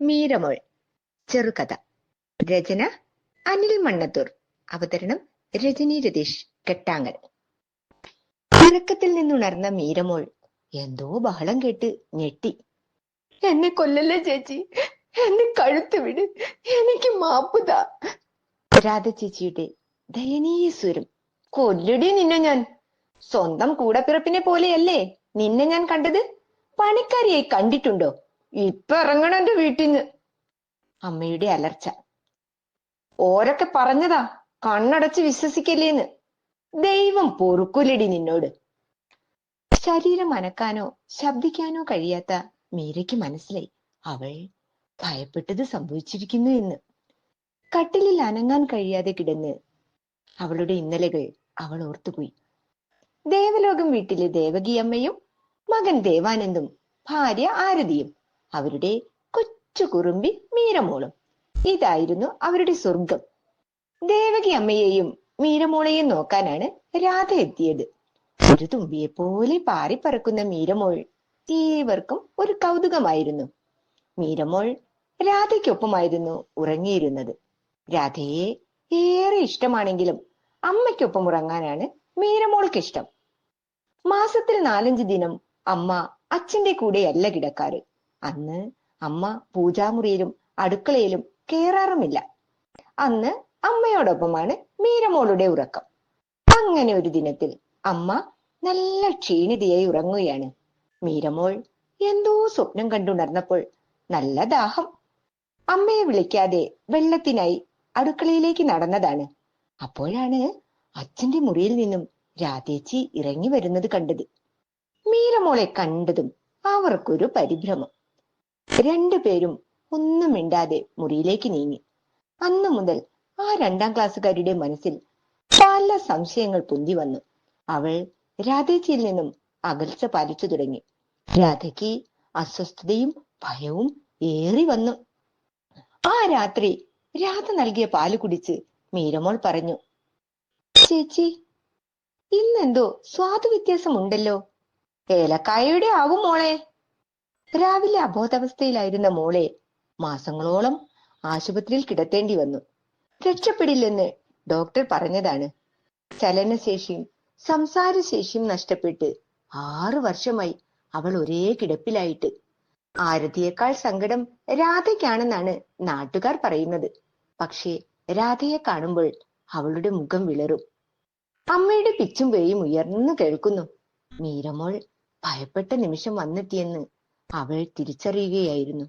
മീരമോൾ ചെറുകഥ. രചന അനിൽ മണ്ണത്തൂർ. അവതരണം രജനി രതീഷ് കെട്ടാങ്ങൽ ഉറക്കത്തിൽ നിന്നുണർന്ന മീരമോൾ എന്തോ ബഹളം കേട്ട് ഞെട്ടി. എന്നെ കൊല്ലല്ലേ ചേച്ചി? എന്നെ കഴുത്ത് വിട്. എനിക്ക് മാപ്പുതാ. രാധ ചേച്ചിയുടെ ദയനീയ സ്വരം. കൊല്ലടി നിന്നെ ഞാൻ. സ്വന്തം കൂടപ്പിറപ്പിനെ പോലെയല്ലേ നിന്നെ ഞാൻ കണ്ടത്? പണിക്കാരിയായി കണ്ടിട്ടുണ്ടോ? ഇപ്പൊ ഇറങ്ങണം എന്റെ വീട്ടിൽ അമ്മയുടെ അലർച്ച. ഓരൊക്കെ പറഞ്ഞതാ കണ്ണടച്ച് വിശ്വസിക്കല്ലേന്ന്. ദൈവം പൊറുക്കുലടി നിന്നോട്. ശരീരം അനക്കാനോ ശബ്ദിക്കാനോ കഴിയാത്ത മീരയ്ക്ക് മനസ്സിലായി. അവൾ ഭയപ്പെട്ടത് സംഭവിച്ചിരിക്കുന്നു എന്ന്. കട്ടിലിൽ അനങ്ങാൻ കഴിയാതെ കിടന്ന് അവളുടെ ഇന്നലകൾ അവൾ ഓർത്തുപോയി. ദേവലോകം വീട്ടിലെ ദേവകിയമ്മയും മകൻ ദേവാനന്ദും ഭാര്യ ആരതിയും. അവരുടെ കൊച്ചു കുറുമ്പി മീരമോളും. ഇതായിരുന്നു അവരുടെ സ്വർഗം ദേവകി അമ്മയെയും മീരമോളെയും നോക്കാനാണ് രാധ എത്തിയത്. ഒരു തുമ്പിയെ പോലെ പാറിപ്പറക്കുന്ന മീരമോൾ ഏവർക്കും ഒരു കൗതുകമായിരുന്നു. മീരമോൾ രാധയ്ക്കൊപ്പമായിരുന്നു ഉറങ്ങിയിരുന്നത്. രാധയെ ഏറെ ഇഷ്ടമാണെങ്കിലും അമ്മയ്ക്കൊപ്പം ഉറങ്ങാനാണ് മീരമോൾക്ക് ഇഷ്ടം മാസത്തിൽ നാലഞ്ച് ദിനം അമ്മ അച്ഛന്റെ കൂടെയല്ല കിടക്കാറ്. അന്ന് അമ്മ പൂജാമുറിയിലും അടുക്കളയിലും കേറാറുമില്ല. അന്ന് അമ്മയോടൊപ്പമാണ് മീരമോളുടെ ഉറക്കം. അങ്ങനെ ഒരു ദിനത്തിൽ അമ്മ നല്ല ക്ഷീണിതയായി ഉറങ്ങുകയാണ്. മീരമോൾ എന്തോ സ്വപ്നം കണ്ടുണർന്നപ്പോൾ നല്ല ദാഹം. അമ്മയെ വിളിക്കാതെ വെള്ളത്തിനായി അടുക്കളയിലേക്ക് നടന്നതാണ്. അപ്പോഴാണ് അച്ഛന്റെ മുറിയിൽ നിന്നും രാധേച്ചി ഇറങ്ങി വരുന്നത് കണ്ടത്. മീരമോളെ കണ്ടതും അവർക്കൊരു പരിഭ്രമം. രണ്ടുപേരും ഒന്നും മിണ്ടാതെ മുറിയിലേക്ക് നീങ്ങി. അന്നു മുതൽ ആ രണ്ടാം ക്ലാസ്സുകാരുടെ മനസ്സിൽ പല സംശയങ്ങൾ പൊന്തി വന്നു. അവൾ രാധേച്ചിയിൽ നിന്നും അകൽച്ച പാലിച്ചു തുടങ്ങി. രാധയ്ക്ക് അസ്വസ്ഥതയും ഭയവും ഏറി വന്നു. ആ രാത്രി രാധ നൽകിയ പാൽ കുടിച്ച് മീരമോൾ പറഞ്ഞു ചേച്ചി ഇന്നെന്തോ സ്വാദ് വ്യത്യാസമുണ്ടല്ലോ. ഏലക്കായയുടെ ആവും മോളെ. രാവിലെ അബോധാവസ്ഥയിലായിരുന്ന മോളെ മാസങ്ങളോളം ആശുപത്രിയിൽ കിടത്തേണ്ടി വന്നു. രക്ഷപ്പെടില്ലെന്ന് ഡോക്ടർ പറഞ്ഞതാണ്. ചലനശേഷിയും സംസാരശേഷിയും നഷ്ടപ്പെട്ട് ആറു വർഷമായി അവൾ ഒരേ കിടപ്പിലായിട്ട്. ആരതിയേക്കാൾ സങ്കടം രാധയ്ക്കാണെന്നാണ് നാട്ടുകാർ പറയുന്നത്. പക്ഷേ രാധയെ കാണുമ്പോൾ അവളുടെ മുഖം വിളറും. അമ്മയുടെ പിച്ചും പേയും ഉയർന്നു കേൾക്കുന്നു. മീരമോൾ ഭയപ്പെട്ട നിമിഷം വന്നെത്തിയെന്ന് അവൾ തിരിച്ചറിയുകയായിരുന്നു.